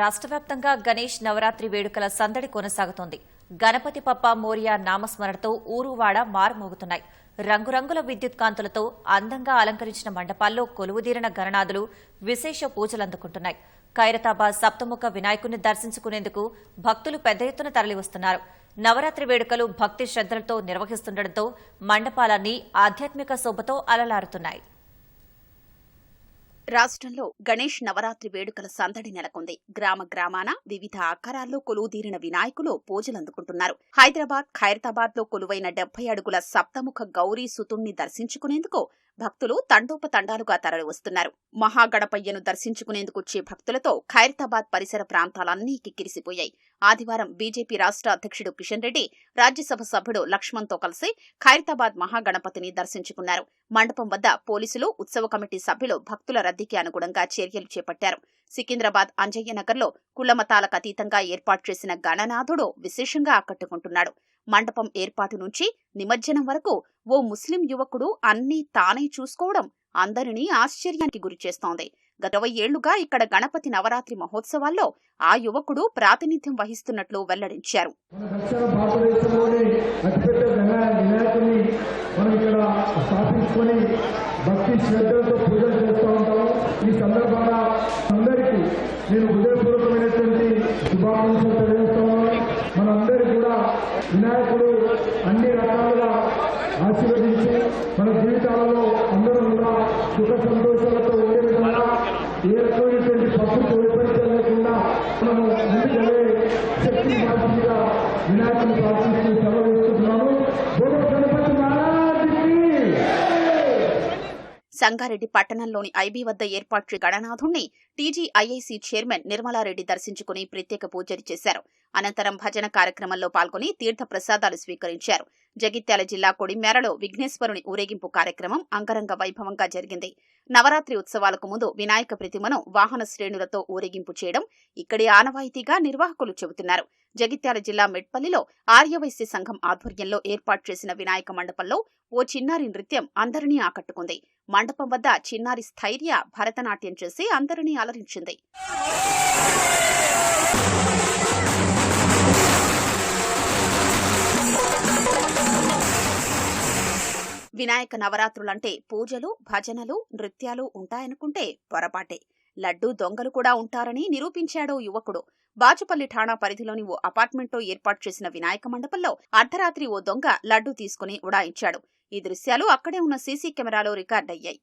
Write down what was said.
రాష్ట్ర వ్యాప్తంగా గణేష్ నవరాత్రి వేడుకల సందడి కొనసాగుతోంది. గణపతి పప్ప మోరియా నామస్మరణతో ఊరువాడ మారుమోగుతున్నాయి. రంగురంగుల విద్యుత్ కాంతులతో అందంగా అలంకరించిన మండపాల్లో కొలువుదీరిన గణనాథులు విశేష పూజలందుకుంటున్నాయి ఖైరతాబాద్ సప్తముఖ వినాయకుని దర్శించుకునేందుకు భక్తులు పెద్ద ఎత్తున తరలివస్తున్నారు. నవరాత్రి వేడుకలు భక్తి శ్రద్దలతో నిర్వహిస్తుండటంతో మండపాలన్నీ ఆధ్యాత్మిక శోభతో అలలారుతున్నాయి. రాష్ట్రంలో గణేష్ నవరాత్రి వేడుకల సందడి నెలకొంది. గ్రామ గ్రామాన వివిధ ఆకారాల్లో కొలువుదీరిన వినాయకులు పూజలందుకుంటున్నారు. హైదరాబాద్ ఖైరతాబాద్లో కొలువైన డెబ్బై అడుగుల సప్తముఖ గౌరీ సుతుణ్ణి దర్శించుకునేందుకు భక్తులు తండోపతండాలుగా తరలివస్తున్నారు. మహాగణపయ్యను దర్శించుకునేందుకు వచ్చే భక్తులతో ఖైరతాబాద్ పరిసర ప్రాంతాలన్నీ కిక్కిరిసిపోయాయి. ఆదివారం బీజేపీ రాష్ట్ర అధ్యక్షుడు కిషన్ రెడ్డి రాజ్యసభ సభ్యుడు లక్ష్మణ్తో కలిసి ఖైరతాబాద్ మహాగణపతిని దర్శించుకున్నారు. మండపం వద్ద పోలీసులు ఉత్సవ కమిటీ సభ్యులు భక్తుల రద్దీకి అనుగుణంగా చర్యలు చేపట్టారు. సికింద్రాబాద్ అంజయ్యనగర్లో కులమతాలకు అతీతంగా ఏర్పాటు చేసిన గణనాథుడు విశేషంగా ఆకట్టుకుంటున్నాడు. మండపం ఏర్పాటు నుంచి నిమజ్జనం వరకు ఓ ముస్లిం యువకుడు అన్నీ తానే చూసుకోవడం అందరినీ ఆశ్చర్యానికి గురిచేస్తోంది గత ఇరవై ఏళ్ళుగా ఇక్కడ గణపతి నవరాత్రి మహోత్సవాల్లో ఆ యువకుడు ప్రాతినిధ్యం వహిస్తున్నట్లు వెల్లడించారు. భక్తి శ్రద్ధలతో పూజలు చేస్తూ ఉంటాము. ఈ అందరికీ నేను హృదయపూర్వకమైనటువంటి శుభాకాంక్షలు తెలియజేస్తున్నాను కూడా వినాయకుడు అన్ని రకాలుగా ఆశీర్వదించి మన జీవితాలలో సుఖ సంతోషాలతో ఉండే విధంగా ఏ రకమైనటువంటి పప్పుకు వైపరీత్యం లేకుండా మనము ముందుకెళ్ళే శక్తి బాధ్యతగా వినాయకుని ప్రార్థిస్తూ సెలవు ఇస్తున్నాము సంగారెడ్డి పట్టణంలోని ఐబీ వద్ద ఏర్పాటు గణనాథుణ్ణి టీజీఐఐసీ చైర్మన్ నిర్మలారెడ్డి దర్శించుకుని ప్రత్యేక పూజలు చేశారు. అనంతరం భజన కార్యక్రమంలో పాల్గొని తీర్థ ప్రసాదాలు స్వీకరించారు. జగిత్యాల జిల్లా కొడిమేరలో విఘ్నేశ్వరుని ఊరేగింపు కార్యక్రమం అంగరంగ వైభవంగా జరిగింది. నవరాత్రి ఉత్సవాలకు ముందు వినాయక ప్రతిమను వాహన శ్రేణులతో ఊరేగింపు చేయడం ఇక్కడి ఆనవాయితీగా నిర్వాహకులు చెబుతున్నారు. జగిత్యాల జిల్లా మెట్పల్లిలో ఆర్యవైశ్య సంఘం ఆధ్వర్యంలో ఏర్పాటు చేసిన వినాయక మండపంలో ఓ చిన్నారి నృత్యం అందరినీ ఆకట్టుకుంది. మండపం వద్ద చిన్నారి స్థైర్య భరతనాట్యం చేసి అందరినీ అలరించింది. వినాయక నవరాత్రులంటే పూజలు భజనలు నృత్యాలు ఉంటాయనుకుంటే పొరపాటే. లడ్డూ దొంగలు కూడా ఉంటారని నిరూపించాడో యువకుడు. బాచుపల్లి ఠాణా పరిధిలోని ఓ అపార్ట్మెంట్లో ఏర్పాటు చేసిన వినాయక మండపంలో అర్ధరాత్రి ఓ దొంగ లడ్డూ తీసుకుని ఉడాయించాడు. ఈ దృశ్యాలు అక్కడే ఉన్న సీసీ కెమెరాలో రికార్డయ్యాయి.